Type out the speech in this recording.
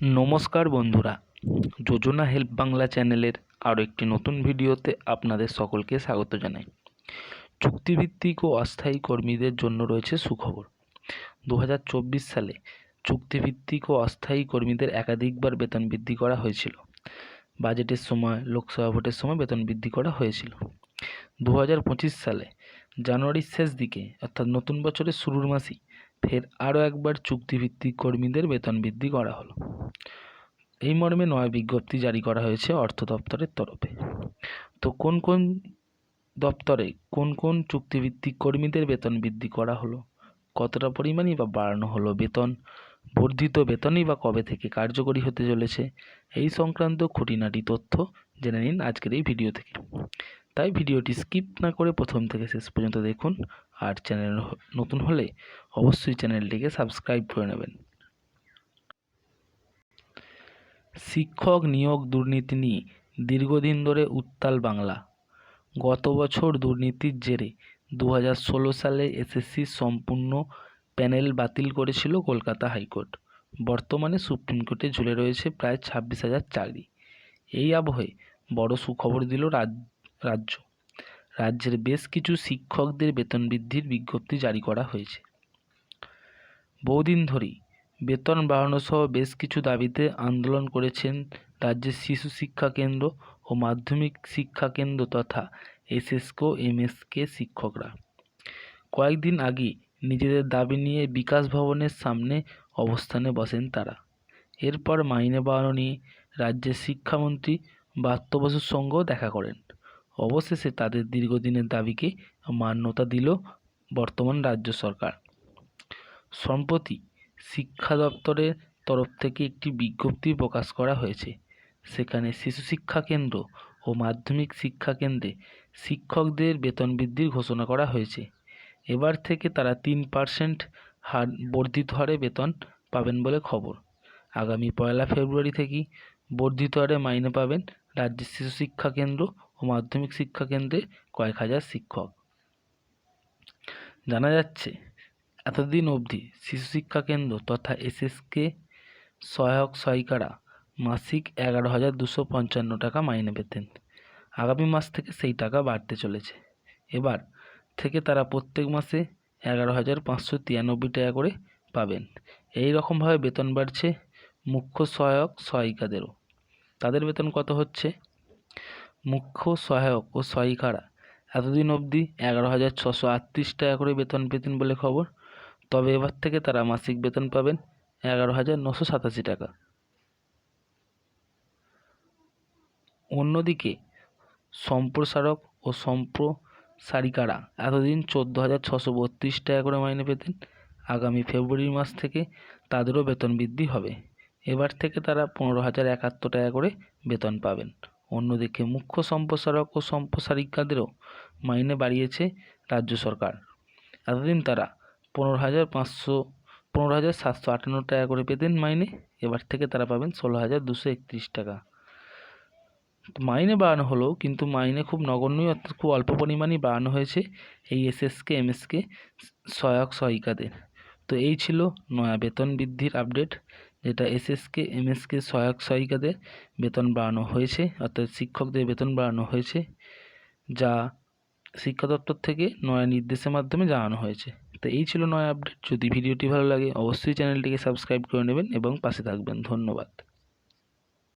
নমস্কার বন্ধুরা। যোজনা হেল্প বাংলা চ্যানেলের আরও একটি নতুন ভিডিওতে আপনাদের সকলকে স্বাগত জানাই। চুক্তিভিত্তিক ও অস্থায়ী কর্মীদের জন্য রয়েছে সুখবর। দু হাজার চব্বিশ সালে চুক্তিভিত্তিক ও অস্থায়ী কর্মীদের একাধিকবার বেতন বৃদ্ধি করা হয়েছিল। বাজেটের সময়, লোকসভা ভোটের সময় বেতন বৃদ্ধি করা হয়েছিল। দু হাজার পঁচিশ সালে জানুয়ারির শেষ দিকে, অর্থাৎ নতুন বছরের শুরুর মাসেই ফের আরও একবার চুক্তিভিত্তিক কর্মীদের বেতন বৃদ্ধি করা হলো। এই মর্মে নয়া বিজ্ঞপ্তি জারি করা হয়েছে অর্থ দপ্তরের তরফে। তো কোন কোন দপ্তরে কোন কোন চুক্তিভিত্তিক কর্মীদের বেতন বৃদ্ধি করা হলো? কতটা পরিমাণই বা বাড়ানো হলো বেতন? বর্ধিত বেতনই বা কবে থেকে কার্যকরী হতে চলেছে? এই সংক্রান্ত খুঁটিনাটি তথ্য জেনে নিন আজকের এই ভিডিও থেকে। তাই ভিডিওটি স্কিপ না করে প্রথম থেকে শেষ পর্যন্ত দেখুন। আর চ্যানেল নতুন হলে অবশ্যই চ্যানেলটিকে সাবস্ক্রাইব করে নেবেন। শিক্ষক নিয়োগ দুর্নীতি নিয়ে দীর্ঘদিন ধরে উত্তাল বাংলা। গত বছর দুর্নীতির জেরে দু হাজার ষোলো সালে এসএসসি সম্পূর্ণ প্যানেল বাতিল করেছিল কলকাতা হাইকোর্ট। বর্তমানে সুপ্রিম কোর্টে ঝুলে রয়েছে প্রায় ছাব্বিশ হাজার চাকরি। এই আবহে বড় সুখবর দিল রাজ্য। রাজ্যের বেশ কিছু শিক্ষকদের বেতন বৃদ্ধির বিজ্ঞপ্তি জারি করা হয়েছে। বহুদিন ধরেই বেতন বাড়ানো সহ বেশ কিছু দাবিতে আন্দোলন করেছেন রাজ্যের শিশু শিক্ষা কেন্দ্র ও মাধ্যমিক শিক্ষা কেন্দ্র তথা এসএসকো, এমএসকে শিক্ষকরা। কয়েকদিন আগে নিজেদের দাবি নিয়ে বিকাশ ভবনের সামনে অবস্থানে বসেন তারা। এরপর মাইনে বাড়ানো নিয়ে রাজ্যের শিক্ষামন্ত্রী ব্রাত্য বসুর সঙ্গেও দেখা করেন। অবশেষে তাদের দীর্ঘদিনের দাবিকে মান্যতা দিল বর্তমান রাজ্য সরকার। সম্প্রতি শিক্ষা দপ্তরের তরফ থেকে একটি বিজ্ঞপ্তি প্রকাশ করা হয়েছে। সেখানে শিশু শিক্ষা কেন্দ্র ও মাধ্যমিক শিক্ষা কেন্দ্রে শিক্ষকদের বেতন বৃদ্ধির ঘোষণা করা হয়েছে। এবার থেকে তারা তিন পার্সেন্ট হার বর্ধিত হারে বেতন পাবেন বলে খবর। আগামী পয়লা ফেব্রুয়ারি থেকেই বর্ধিত হারে মাইনে পাবেন রাজ্যের শিশু শিক্ষা কেন্দ্র ও মাধ্যমিক শিক্ষা কেন্দ্রে কয়েক হাজার শিক্ষক। জানা যাচ্ছে, এতদিন অবধি শিশু শিক্ষা কেন্দ্র তথা এসএসকে সহায়ক সহায়িকারা মাসিক এগারো হাজার দুশো পঞ্চান্ন টাকা মাইনে পেতেন। আগামী মাস থেকে সেই টাকা বাড়তে চলেছে। এবার থেকে তারা প্রত্যেক মাসে এগারো হাজার পাঁচশো তিরানব্বই টাকা করে পাবেন। এই রকমভাবে বেতন বাড়ছে মুখ্য সহায়ক সহায়িকাদেরও তাদের বেতন কত হচ্ছে? মুখ্য সহায়ক ও সহায়িকারা এতদিন অবধি এগারো হাজার ছশো আটত্রিশ টাকা করে বেতন পেতেন বলে খবর। তবে এবার থেকে তারা মাসিক বেতন পাবেন এগারো হাজার নশো সাতাশি টাকা। অন্যদিকে, সম্প্রসারক ও সম্প্রসারিকারা এতদিন চোদ্দ হাজার ছশো বত্রিশ টাকা করে মাইনে পেতেন। আগামী ফেব্রুয়ারি মাস থেকে তাদেরও বেতন বৃদ্ধি হবে। এবার থেকে তারা পনেরো হাজার একাত্তর টাকা করে বেতন পাবেন। অন্যদিকে মুখ্য সম্প্রসারক ও সম্প্রসারিকাদেরও মাইনে বাড়িয়েছে রাজ্য সরকার। এতদিন তারা পনেরো হাজার পাঁচশো, পনেরো হাজার সাতশো আটান্ন টাকা করে পেতেন মাইনে, এবার থেকে তারা পাবেন ষোলো হাজার দুশো একত্রিশ টাকা। মাইনে বাড়ানো হলো, কিন্তু মাইনে খুব নগণ্যই, অর্থাৎ খুব অল্প পরিমাণেই বাড়ানো হয়েছে এই এসএসকে, এমএসকে সহায়ক সহায়িকাদের। তো এই ছিল নয়া বেতন বৃদ্ধির আপডেট। যেটা এসএসকে এমএসকে সহায়ক সহায়িকাদের বেতন বাড়ানো হয়েছে, অর্থাৎ শিক্ষকদের বেতন বাড়ানো হয়েছে, যা শিক্ষা দপ্তর থেকে নয়া নির্দেশের মাধ্যমে জানানো হয়েছে। তো এই ছিল নয়া আপডেট। যদি ভিডিওটি ভালো লাগে, অবশ্যই চ্যানেলটিকে সাবস্ক্রাইব করে নেবেন এবং পাশে থাকবেন। ধন্যবাদ।